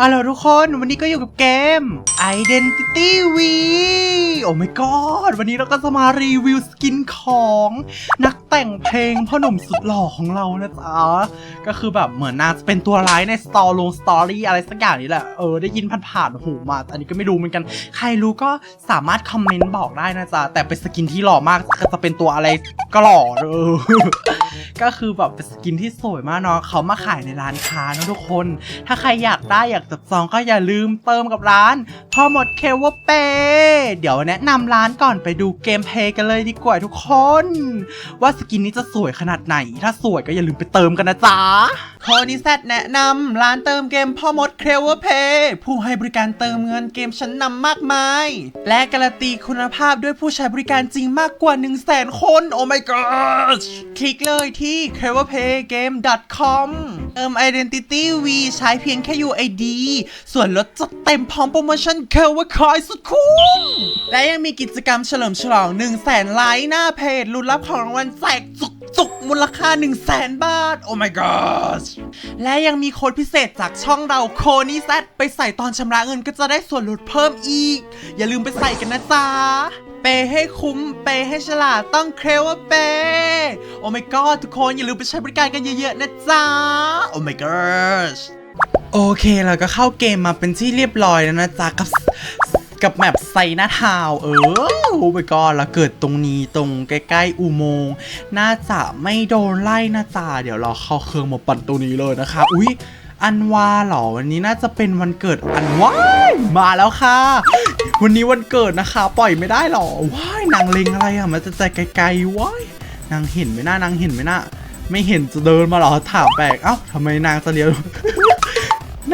ฮัลโหลทุกคนวันนี้ก็อยู่กับเกม Identity V โอ้ my god วันนี้เราก็จะมารีวิวสกินของ นักแต่งเพลงพ่อหนุ่มสุดหล่อของเรานะจ๊ะ ก็คือแบบเหมือนน่าจะเป็นตัวร้ายในสตอลงสตอรี่อะไรสักอย่างนี้แหละ เออ ได้ยินผ่านๆหูมา อันนี้ก็ไม่รู้เหมือนกัน ใครรู้ก็สามารถคอมเมนต์บอกได้นะจ๊ะ แต่เป็นสกินที่หล่อมากก็จะเป็นตัวอะไรก็หล่อเออ ก็คือแบบเป็นสกินที่สวยมากเนาะเขามาขายในร้านค้านะทุกคน ถ้าใครอยากได้อยากจับจองก็อย่าลืมเติมกับร้าน พอหมดเคเวเปเดี๋ยวแนะนำร้านก่อนไปดูเกมเพย์กันเลยดีกว่าทุกคน ว่าสกินนี้จะสวยขนาดไหน ถ้าสวยก็อย่าลืมไปเติมกันนะจ๊ะคนิแซแนะนำร้านเติมเกมพ่อมดเคเวเพย์ผู้ให้บริการเติมเงินเกมชั้นนำมากมาย และการันตีคุณภาพด้วยผู้ใช้บริการจริงมากกว่า 1 0 0 0 0แสนคน โอ้ my god คลิกเลยที่ c r e v e r p a y g a m e com เติม Identity V ใช้เพียงแค่ UID ส่วนลดจัดเต็มพร้อมโปรโมชั่นเคลว่าคอยสุดคุ้ม และยังมีกิจกรรมเฉลิมฉลอง1 0 0 0 0แสนไลค์หน้าเพจลุ้นรับของรางวัลแจกจุกจุกๆมูลค่า 1 0 0 0 0แสนบาท โอ้ my god และยังมีโค้ดพิเศษจากช่องเราโคนี่แซไปใส่ตอนชำระเงินก็จะได้ส่วนลดเพิ่มอีก อย่าลืมไปใส่กันนะจ๊ะ ปให้คุ้ม เปให้ฉลาดต้องเคลว่าเป โอ้ my god ทุกคนอย่าลืมไปใช้บริการกันเยอะๆนะจ๊ะ โอ้ my gosh โอเคเราก็เข้าเกมมาเป็นที่เรียบร้อยแล้วนะจ๊ะกับกับแมปไซนาทาว เออโอ้ my god แล้วเกิดตรงนี้ตรงใกล้ๆอุโมงค์น่าจะไม่โดนไล่นะจ๊ะเดี๋ยวเราเข้าเครื่องมาปั่นตัวนี้เลยนะคะ อุ๊ย อันวาเหรอวันนี้น่าจะเป็นวันเกิดอันวายมาแล้วค่ะ วันนี้วันเกิดนะคะ ปล่อยไม่ได้หรอว้ายนางเลงอะไรอะมันจะใจไกลๆว้ายนางเห็นไหมน่านางเห็นไหมน่าไม่เห็นจะเดินมาเหรอถามแปลกเอ้าทำไมนางจะเลี้ยว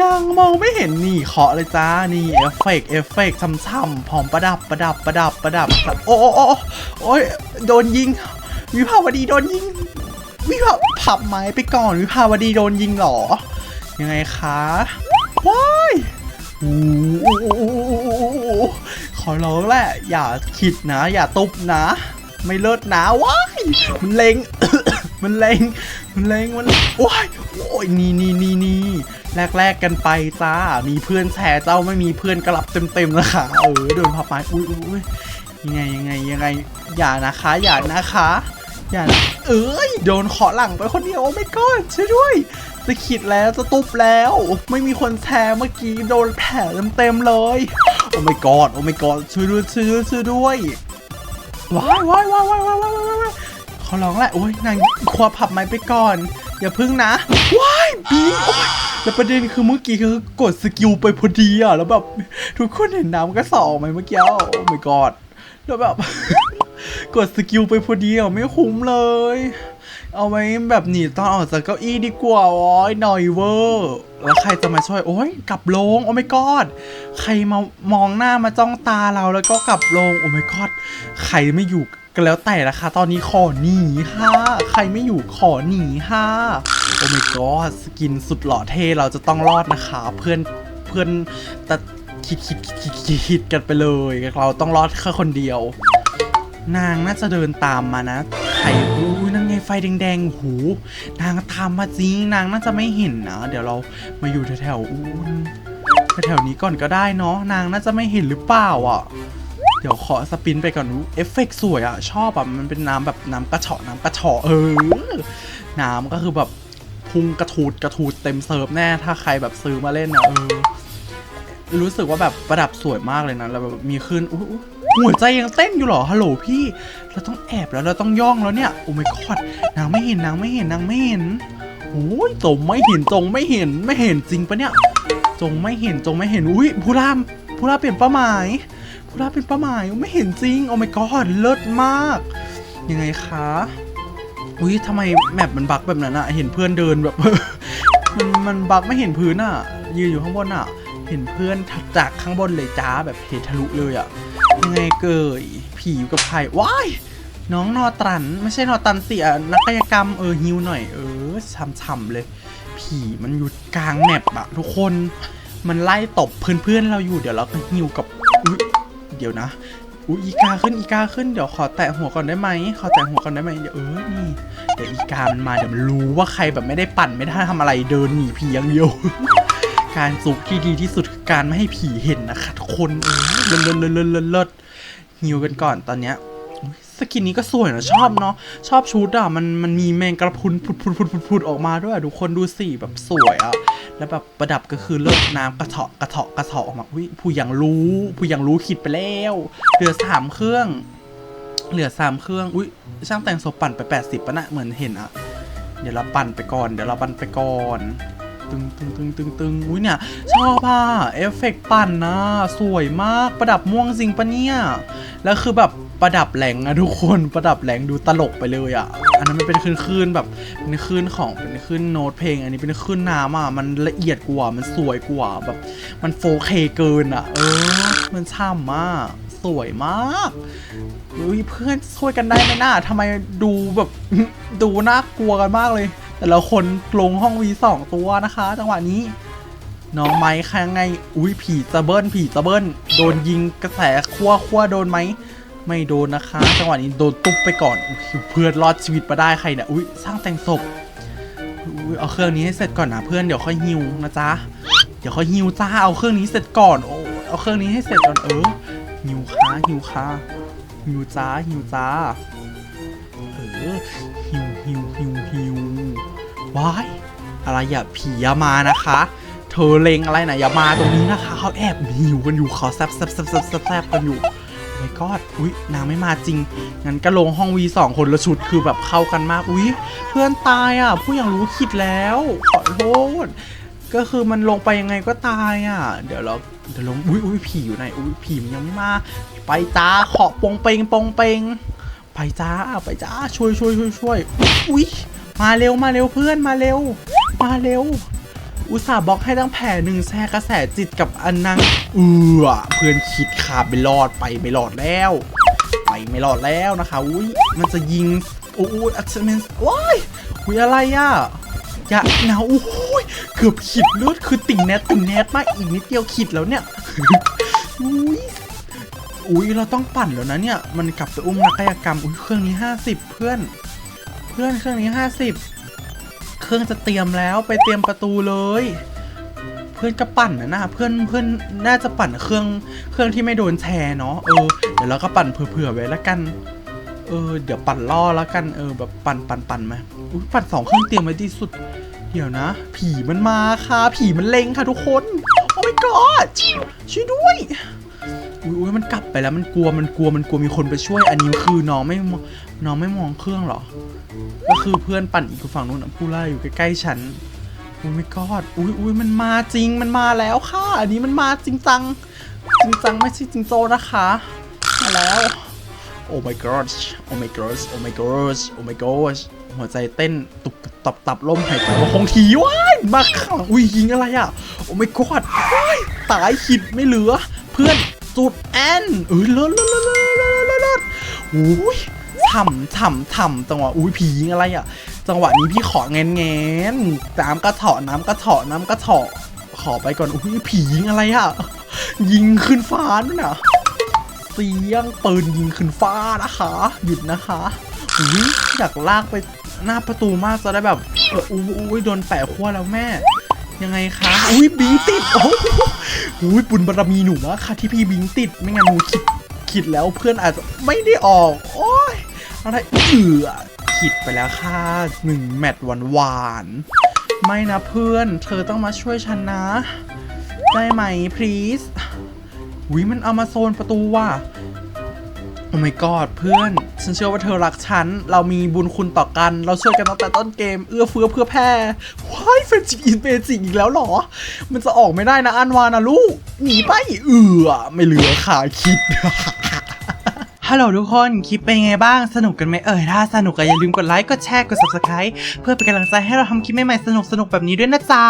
นางมองไม่เห็นนี่เคาะเลยจ้านี่เอฟเฟกเอฟเฟกต์ช่ำๆพร้อมประดับประดับประดับประดับ โอ้โอ้โอ้โอ้ยโดนยิง วิภาวดีโดนยิง วิภาผับไม้ไปก่อนวิภาวดีโดนยิงเหรอ ยังไงคะว้ายอขอร้องแหละ อย่าขิดนะ อย่าตุบนะ ไม่เลิศนะว้ายมันเลงมันเลงมันเลงมันว้ายโอ้ยนี่นี่นี่นี่แลกแลกกันไปจ้า มีเพื่อนแชร์เจ้าไม่มีเพื่อนกลับเต็มๆนะคะ เออโดนพับไม้อุ้ยอุ้ยยังไงยังไงยังไง อย่านะคะ อย่านะคะ อย่าเอ้ยโดนขอหลังไปคนเดียวโอ้ไม่ก้อนช่วยด้วยจะขิดแล้วจะตุบแล้ว ไม่มีคนแชร์เมื่อกี้โดนแผลเต็มๆเลย โอ้ไม่กอดโอ้ไม่กอดช่วยด้วยช่วยด้วยช่วยด้วยว้ายว้ายว้ายว้ายว้ายว้ายว้ายเขาร้องแหละโอ้ยนางคว้าผับไม้ไปก่อน อย่าพึ่งนะว้ายบีแล้วประเด็นคือเมื่อกี้คือกดสกิลไปพอดีอะแล้วแบบทุกคนเห็นน้ำก็สองไหมเมื่อกี้โอ้ไม่กอดแล้วแบบ กดสกิลไปพอดีอะไม่คุ้มเลย เอาไว้แบบหนีตอนออกจากเก้าอี้ดีกว่าโอ้ยหน่อยเวอร์แล้วใครจะมาช่วยโอ้ยกลับลงโอ้ไม่กอดใครมามองหน้ามาจ้องตาเราแล้วก็กลับลงโอ้ไม่กอดใครไม่อยู่ก็แล้วแต่ละค่ะตอนนี้ขอหนีค่ะใครไม่อยู่ขอหนีค่ะโอ้ไม่กอดสกินสุดหล่อเท่เราจะต้องรอดนะคะ เพื่อนเพื่อนแต่คิดคิดคิดคิดกันไปเลย เราต้องรอดแค่คนเดียว นางน่าจะเดินตามมานะไข่อู้นั่นไงไฟแดงๆ หู นางตามมาจริง นางน่าจะไม่เห็นนะ เดี๋ยวเรามาอยู่แถวๆอู้แถวๆนี้ก่อนก็ได้เนาะ นางน่าจะไม่เห็นหรือเปล่าอะ เดี๋ยวขอสปินไปก่อนอู้เอฟเฟกต์สวยอะ ชอบอะ มันเป็นน้ำแบบน้ำกระเฉาะน้ำกระเฉาะเออ น้ำก็คือแบบพุ่งกระทูดกระทูดเต็มเซิร์ฟแน่ ถ้าใครแบบซื้อมาเล่นนะเออรู้สึกว่าแบบประดับสวยมากเลยนะแล้วแบบมีขึ้นอู้ หัวใจยังเต้นอยู่หรอฮัลโหลพี่ เราต้องแอบแล้วเราต้องย่องแล้วเนี่ยโอ้ไม่กอดนางไม่เห็นนางไม่เห็นนางไม่เห็นโอ้ยจงไม่เห็นจงไม่เห็นไม่เห็นจริงปะเนี่ยจงไม่เห็นจงไม่เห็นอุ้ยผู้ล่ามผู้ล่าเปลี่ยนเป้าหมายผู้ล่าเป็นเป้าหมายไม่เห็นจริงโอ้ไม่กอดเลิศมาก ยังไงคะอุ้ยทำไมแมปมันบักแบบนั้นอะเห็นเพื่อนเดินแบบมันมันบักไม่เห็นพื้นอะยืนอยู่ข้างบนอะเห็นเพื่อนจากข้างบนเลยจ้าแบบเห็นทะลุเลยอะ ยังไงเกยผีอยู่กับใครว้ายน้องนอตัน ไม่ใช่นอตันเสียนักกายกรรมเออฮิวหน่อยเออช่ำๆเลย ผีมันอยู่กลางแมปอะทุกคนมันไล่ตบเพื่อนๆเราอยู่เดี๋ยวเราก็ฮิวกับอุ๊ยเดี๋ยวนะอุ้ยอีกาขึ้นอีกาขึ้นเดี๋ยวขอแตะหัวก่อนได้ไหมขอแตะหัวก่อนได้ไหมเดี๋ยวเออนี่เดี๋ยวอีกามันมาเดี๋ยวมันรู้ว่าใครแบบไม่ได้ปั่นไม่ได้ทำอะไรเดินหนีผีอย่างเดียว การจุกที่ดีที่สุด การไม่ให้ผีเห็นนะคะทุกคนเออเลิศเลิศเลิศเลิศเลิศเลิศฮิวกันก่อนตอนเนี้ยสกินนี้ก็สวยนะชอบเนาะชอบชุดอะมันมันมีแมงกระพุนผุดผุดผุดผุดผุดออกมาด้วยอะทุกคนดูสิแบบสวยอะแล้วแบบประดับก็คือเลิศน้ำกระเถาะกระเถาะกระเถาะออกมาอุ้ยผู้ยังรู้ ผู้ยังรู้ขิดไปแล้วเหลือสามเครื่อง เหลือสามเครื่องอุ้ยช่างแต่งศพปั่นไป80ปะนะเหมือนเห็นอะเดี๋ยวเราปั่นไปก่อน เดี๋ยวเราปั่นไปก่อน ตึงตึงตึงตึงตึงอุ้ยเนี่ย ชอบอะเอฟเฟกต์ปั่นนะสวยมากประดับม่วงจริงปะเนี่ยแล้วคือแบบประดับแหลงอะทุกคนประดับแหลงดูตลกไปเลยอะอันนั้นมันเป็นคลื่นๆแบบเป็นคลื่นของเป็นคลื่นโน้ตเพลง อันนี้เป็นคลื่นน้ำอะมันละเอียดกว่ามันสวยกว่าแบบ มัน 4K เกินอะเออ มันช่ำมากสวยมากอุ้ยเพื่อนช่วยกันได้ไหมน่าทำไมดูแบบดูน่ากลัวกันมากเลย แต่ละคนลงห้องวีสองตัวนะคะ จังหวะนี้ น้องไม้ค่ะไง อุ้ยผีตะเบิ้ลผีตะเบิ้ลโดนยิงกระแสคั่วคั่วโดนไหมไม่โดนนะคะ จังหวะนี้โดนตุ๊บไปก่อนเพื่อนรอดชีวิตมาได้ใครเนี่ยอุ้ยสร้างแต่งศพอุ้ยเอาเครื่องนี้ให้เสร็จก่อนนะเพื่อนเดี๋ยวค่อยฮิวนะจ๊ะเดี๋ยวค่อยฮิวจ้าเอาเครื่องนี้เสร็จก่อนโอ้เอาเครื่องนี้ให้เสร็จก่อนเออฮิวค่ะฮิวค่ะหิวจ้าหิวจ้าเออหิวหิวหิว ว้ายอะไรอย่าผีอย่ามานะคะ เธอเลงอะไรนะอย่ามาตรงนี้นะคะเขาแอบหิวกันอยู่เขาแซบแซบแซบแซบแซบแซบกันอยู่โอ้ยกอดอุ้ยนางไม่มาจริงงั้นก็ลงห้องวีสองคนละชุดคือแบบเข้ากันมากอุ้ยเพื่อนตายอะ ผู้อย่างรู้คิดแล้วขอโทษก็คือมันลงไปยังไงก็ตายอะ เดี๋ยวเราเดี๋ยวลงอุ้ยอุ้ยผีอยู่ไหนอุ้ยผีมันยังไม่มา ไปจ้าขอปงเปงปงเปงไปจ้าไปจ้าช่วยช่วยช่วยช่วยอุ้ย มาเร็วมาเร็วเพื่อนมาเร็ว มาเร็ว อุตส่าห์บล็อกให้ตั้งแผ่หนึ่งแชร์กระแสจิตกับอันนังเอือเพื่อนคิดขาดไปรอดไปไม่รอดแล้ว ไปไม่รอดแล้วนะคะอุ้ยมันจะยิงโอ้ยอัศเมนว้ายอุ้ยอะไรอะอย่าหนาวโอ้ยเกือบขีดเลือดคือติ่งแนทติ่งแนทมากอีกนิดเดียวขีดแล้วเนี่ยอุ้ยอุ้ยเราต้องปั่นแล้วนะเนี่ย มันกลับไปอุ้มนักกายกรรมอุ้ยเครื่องนี้ 50 เพื่อน เพื่อนเครื่องนี้50เครื่องจะเตรียมแล้วไปเตรียมประตูเลย เพื่อนก็ปั่นนะนะเพื่อนเพื่อนน่าจะปั่นเครื่องเครื่องที่ไม่โดนแชร์เนาะเออเดี๋ยวเราก็ปั่นเผื่อๆไว้แล้วกันเออเดี๋ยวปั่นล่อแล้วกันเออแบบปั่นปั่นปั่นมาอุ้ยปั่นสองเครื่องเตรียมไว้ที่สุด เดี๋ยวนะ ผีมันมาค่ะ ผีมันเล็งค่ะทุกคน โอ้ my god ช่วยด้วย อุ้ยอุ้ยมันกลับไปแล้วมันกลัวมันกลัวมันกลัวมีคนไปช่วย อันนี้คือน้องไม่มองน้องไม่มองเครื่องเหรอ ก็คือเพื่อนปั่นอีกฝั่งนู้นผู้ไล่อยู่ใกล้ๆฉันโอ้ my god อุ้ยอุ้ยมันมาจริงมันมาแล้วค่ะอันนี้มันมาจริงจังจริงจังไม่ใช่จริงโจนะคะมาแล้วโอ้ my gosh โอ้ my gosh โอ้ my gosh โอ้ my gosh หัวใจเต้นตุบตับตับล่มหายใจว่าคงทีว้ายมาข้างอุ้ยยิงอะไรอะโอ้ my god ตายขิดไม่เหลือ เพื่อน จุดแอนเอ้ยเลิศเลิศเลิศเลิศเลิศเลิศเลิศอุ้ยฉ่ำฉ่ำฉ่ำจังหวะอุ้ยผียิงอะไรอะ จังหวะนี้พี่ขอแงนแงนน้ำกระเถาะน้ำกระเถาะน้ำกระเถาะขอไปก่อนอุ้ยผียิงอะไรอะ ยิงขึ้นฟ้าด้วยนะเสียงปืนยิงขึ้นฟ้านะคะ หยุดนะคะอุ้ยอยากลากไปหน้าประตูมากจะได้แบบเอออุ้ยโดนแปะขั้วแล้วแม่ ยังไงคะ อุ้ยบิงติด โอ้โหอุ้ยบุญบารมีหนูมากค่ะที่พี่บิงติด ไม่งั้นหนูคิดคิดแล้วเพื่อนอาจจะไม่ได้ออก โอ้ย อะไรเอือคิดไปแล้วค่ะหนึ่งแมตช์หวานๆ ไม่นะเพื่อน เธอต้องมาช่วยฉันนะ ได้ไหม please วิมันเอามาโซนประตูว่ะ อ้ my god เพื่อน ฉันเชื่อว่าเธอรักฉัน เรามีบุญคุณต่อกัน เราช่วยกันตั้งแต่ต้นเกม เอื้อเฟื้อเพื่อแพ่ว้ายเฟรนชิกอินเบจิกอีกแล้วเหรอ มันจะออกไม่ได้นะอันวานะลูก หนีไป เอือไม่เหลือขาคิด ฮัลโหลทุกคน คลิปเป็นไงบ้าง สนุกกันไหมเอ่ย ถ้าสนุกก็อย่าลืมกดไลค์ กดแชร์ กด subscribe เพื่อเป็นกำลังใจให้เราทำคลิปใหม่ๆ สนุกๆแบบนี้ด้วยนะจ๊ะ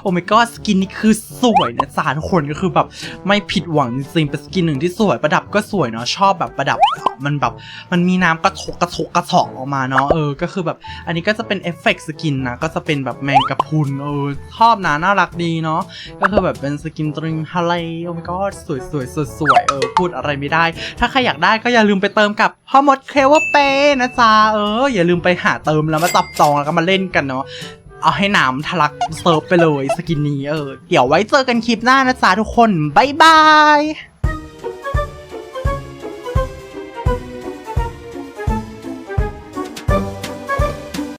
โอ้ my god สกินนี่คือสวยนะจ๊ะทุกคนก็คือแบบไม่ผิดหวังจริงๆเป็นสกินหนึ่งที่สวยประดับก็สวยเนาะ ชอบแบบประดับ มันแบบมันมีน้ำกระทกกระทกกระถอกออกมาเนาะ เออ ก็คือแบบอันนี้ก็จะเป็นเอฟเฟกต์สกินนะ ก็จะเป็นแบบแมงกะพรุน เออ ชอบนะ น่ารักดีเนาะ ก็คือแบบเป็นสกินตริงฮาเลโอ้ my god สวยสวยสวยสวยเออ พูดอะไรไม่ได้ ถ้าใครอยากได้ก็อย่าลืมไปเติมกับพ่อมดเคลว่าเปนะจ๊ะเอออย่าลืมไปหาเติมแล้วมาจับจองแล้วก็มาเล่นกันเนาะเอาให้น้ำทะลักเซิร์ฟไปเลยสกินนี้เออเดี๋ยวไว้เจอกันคลิปหน้านะจ๊ะทุกคน บ๊ายบาย